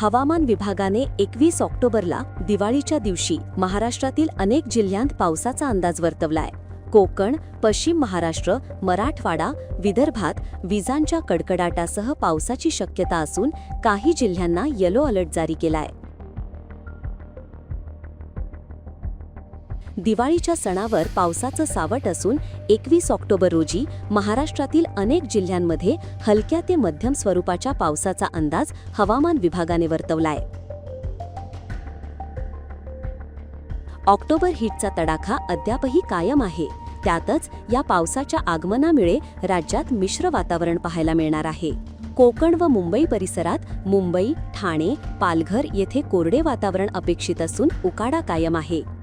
हवामान विभागाने एकवीस ऑक्टोबरला दिवाळीच्या दिवशी महाराष्ट्रातील अनेक जिल्ह्यांत पावसाचा अंदाज वर्तवलाय. कोकण पश्चिम महाराष्ट्र मराठवाडा विदर्भात विजांच्या कडकडाटासह पावसाची शक्यता असून काही जिल्ह्यांना येलो अलर्ट जारी केलाय. दिवाळीच्या सणावर पावसाचं सावट असून एकवीस ऑक्टोबर रोजी महाराष्ट्रातील अनेक जिल्ह्यांमध्ये हलक्या ते मध्यम स्वरूपाच्या पावसाचा अंदाज हवामान विभागाने वर्तवलाय. ऑक्टोबर हिटचा तडाखा अद्यापही कायम आहे. त्यातच या पावसाच्या आगमनामुळे राज्यात मिश्र वातावरण पाहायला मिळणार आहे. कोकण व मुंबई परिसरात मुंबई ठाणे पालघर येथे कोरडे वातावरण अपेक्षित असून उकाडा कायम आहे.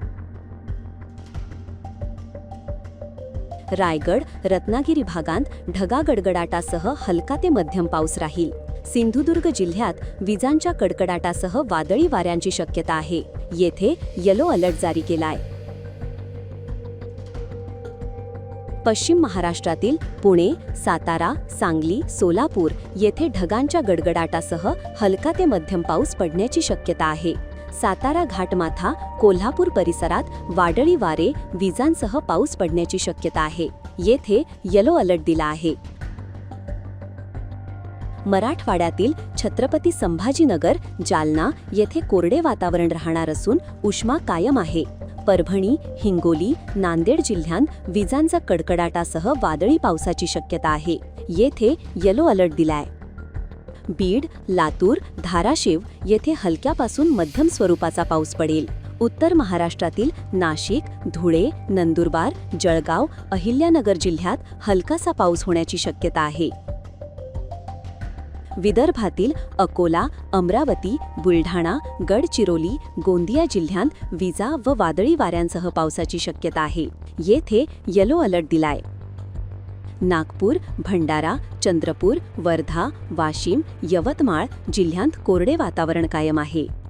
रायगड रत्नागिरी भागांत ढगा गडगडाटासह हलका ते मध्यम पाऊस राहील. सिंधुदुर्ग जिल्ह्यात विजांच्या कडकडाटासह वादळी वाऱ्यांची शक्यता आहे. येथे येलो अलर्ट जारी केलाय. पश्चिम महाराष्ट्रातील पुणे सातारा सांगली सोलापूर येथे ढगांच्या गडगडाटासह हलका ते मध्यम पाऊस पडण्याची शक्यता आहे. सातारा घाटमाथा कोल्हापूर परिसरात वादळी वारे विजांसह पाऊस पडण्याची शक्यता आहे. येथे येलो अलर्ट दिला आहे. मराठवाड्यातील छत्रपती संभाजीनगर जालना येथे कोरडे वातावरण राहणार असून उष्मा कायम आहे. परभणी हिंगोली नांदेड जिल्ह्यांत विजांचा कडकडाटासह वादळी पावसाची शक्यता आहे. येथे येलो अलर्ट दिलाय. बीड लातूर धाराशिव येथे हलक्यापासून मध्यम स्वरूपाचा पाऊस पडेल. उत्तर महाराष्ट्रातील नाशिक धुळे नंदुरबार जळगाव अहिल्यानगर जिल्ह्यात हलकासा पाऊस होण्याची शक्यता आहे. विदर्भातील अकोला अमरावती बुलढाणा गडचिरोली गोंदिया जिल्ह्यांत विजा व वादळी वाऱ्यांसह पावसाची शक्यता आहे. येथे येलो अलर्ट दिलाय. नागपूर भंडारा चंद्रपूर वर्धा वाशिम यवतमाळ जिल्ह्यांत कोरडे वातावरण कायम आहे.